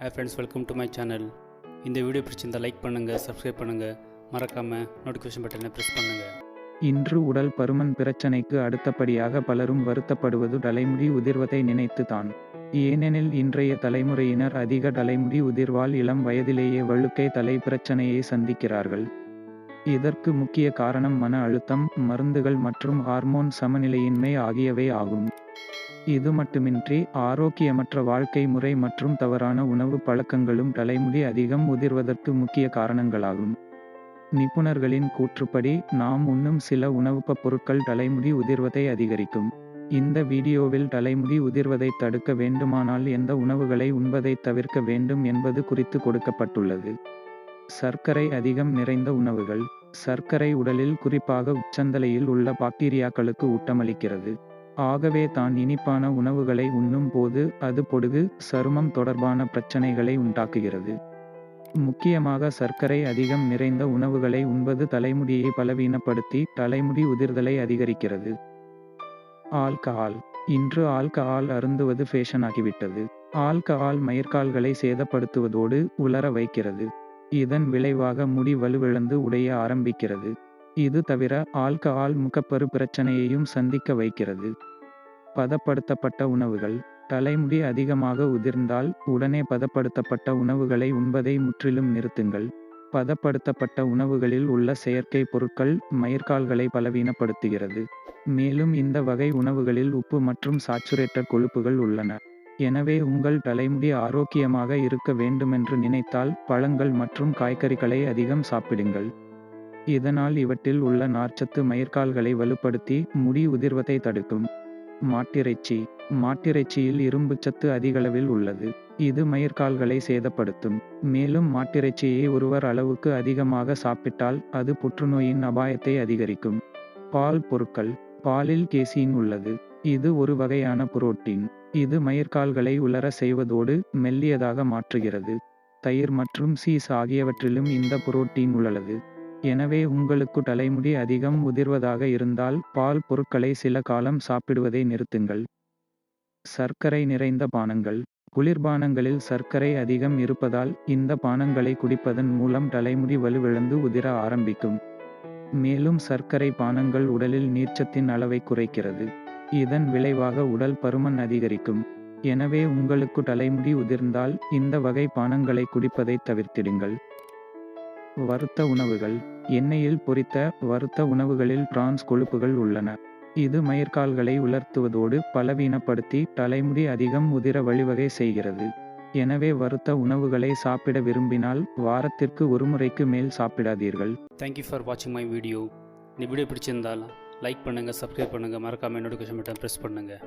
Hey friends welcome to my channel இந்த video பிடிச்சிருந்தால் like பண்ணுங்கள் சப்ஸ்கிரைப் பண்ணுங்கள் மறக்காமல் நோட்டிஃபிகேஷன் பட்டனை ப்ரெஸ் பண்ணுங்கள் இன்று உடல் பருமன் பிரச்சனைக்கு அடுத்தபடியாக பலரும் வருத்தப்படுவது தலைமுடி உதிர்வதை நினைத்துதான். ஏனெனில் இன்றைய தலைமுறையினர் அதிக தலைமுடி உதிர்வால் இளம் வயதிலேயே வழுக்கை தலை பிரச்சனையை சந்திக்கிறார்கள். இதற்கு முக்கிய காரணம் மன அழுத்தம் மருந்துகள் மற்றும் ஹார்மோன் சமநிலையின்மை ஆகியவை ஆகும். இது மட்டுமின்றி ஆரோக்கியமற்ற வாழ்க்கை முறை மற்றும் தவறான உணவு பழக்கங்களும் தலைமுடி அதிகம் உதிர்வதற்கு முக்கிய காரணங்களாகும். நிபுணர்களின் கூற்றுப்படி நாம் உண்ணும் சில உணவுப் பொருட்கள் தலைமுடி உதிர்வதை அதிகரிக்கும். இந்த வீடியோவில் தலைமுடி உதிர்வதை தடுக்க வேண்டுமானால் எந்த உணவுகளை உண்பதை தவிர்க்க வேண்டும் என்பது குறித்து கொடுக்கப்பட்டுள்ளது. சர்க்கரை அதிகம் நிறைந்த உணவுகள் சர்க்கரை உடலில் குறிப்பாக உச்சந்தலையில் உள்ள பாக்டீரியாக்களுக்கு ஊட்டமளிக்கிறது. ஆகவே தான் இனிப்பான உணவுகளை உண்ணும் போது அது பொடுகு சருமம் தொடர்பான பிரச்சனைகளை உண்டாக்குகிறது. முக்கியமாக சர்க்கரை அதிகம் நிறைந்த உணவுகளை உண்பது தலைமுடியை பலவீனப்படுத்தி தலைமுடி உதிர்தலை அதிகரிக்கிறது. ஆல்கஹால். இன்று ஆல்கஹால் அருந்துவது ஃபேஷன் ஆகிவிட்டது. ஆல்கஹால் மயிர்கால்களை சேதப்படுத்துவதோடு உலர வைக்கிறது. இதன் விளைவாக முடி வலுவிழந்து உடைய ஆரம்பிக்கிறது. இது தவிர ஆல்கஹால் முகப்பரு பிரச்சனையையும் சந்திக்க வைக்கிறது. பதப்படுத்தப்பட்ட உணவுகள் தலைமுடி அதிகமாக உதிர்ந்தால் உடனே பதப்படுத்தப்பட்ட உணவுகளை உண்பதை முற்றிலும் நிறுத்துங்கள். பதப்படுத்தப்பட்ட உணவுகளில் உள்ள செயற்கை பொருட்கள் மயிர்கால்களை பலவீனப்படுத்துகிறது. மேலும் இந்த வகை உணவுகளில் உப்பு மற்றும் சாச்சுரேட்டட் கொழுப்புகள் உள்ளன. எனவே உங்கள் தலைமுடி ஆரோக்கியமாக இருக்க வேண்டுமென்று நினைத்தால் பழங்கள் மற்றும் காய்கறிகளை அதிகம் சாப்பிடுங்கள். இதனால் இவற்றில் உள்ள நார்ச்சத்து மயிர்கால்களை வலுப்படுத்தி முடி உதிர்வதை தடுக்கும். மாட்டிறைச்சி. மாட்டிறைச்சியில் இரும்புச்சத்து அதிகளவில் உள்ளது. இது மயிர்கால்களை சேதப்படுத்தும். மேலும் மாட்டிறைச்சியை ஒருவர் அளவுக்கு அதிகமாக சாப்பிட்டால் அது புற்றுநோயின் அபாயத்தை அதிகரிக்கும். பால் பொருட்கள். பாலில் கேசியின் உள்ளது. இது ஒரு வகையான புரோட்டீன். இது மயிர்கால்களை உலர செய்வதோடு மெல்லியதாக மாற்றுகிறது. தயிர் மற்றும் சீஸ் ஆகியவற்றிலும் இந்த புரோட்டீன் உள்ளது. எனவே உங்களுக்கு தலைமுடி அதிகம் உதிர்வதாக இருந்தால் பால் பொருட்களை சில காலம் சாப்பிடுவதை நிறுத்துங்கள். சர்க்கரை நிறைந்த பானங்கள். குளிர்பானங்களில் சர்க்கரை அதிகம் இருப்பதால் இந்த பானங்களை குடிப்பதன் மூலம் தலைமுடி வலுவிழந்து உதிர ஆரம்பிக்கும். மேலும் சர்க்கரை பானங்கள் உடலில் நீர்ச்சத்தின் அளவை குறைக்கிறது. இதன் விளைவாக உடல் பருமன் அதிகரிக்கும். எனவே உங்களுக்கு தலைமுடி உதிர்ந்தால் இந்த வகை பானங்களை குடிப்பதை தவிர்த்திடுங்கள். வறுத்த உணவுகள். எண்ணெயில் பொரித்த வறுத்த உணவுகளில் பிரான்ஸ் கொழுப்புகள் உள்ளன. இது மயிர்கால்களை உலர்த்துவதோடு பலவீனப்படுத்தி தலைமுடி அதிகம் உதிர வழிவகை செய்கிறது. எனவே வறுத்த உணவுகளை சாப்பிட விரும்பினால் வாரத்திற்கு ஒரு முறைக்கு மேல் சாப்பிடாதீர்கள். தேங்க்யூ ஃபார் வாட்சிங் மை வீடியோ இந்த வீடியோ பிடிச்சிருந்தால் லைக் பண்ணுங்கள் சப்ஸ்கிரைப் பண்ணுங்கள் மறக்காமல் நோட்டிஃபிகேஷன் பட்டன் ப்ரெஸ் பண்ணுங்கள்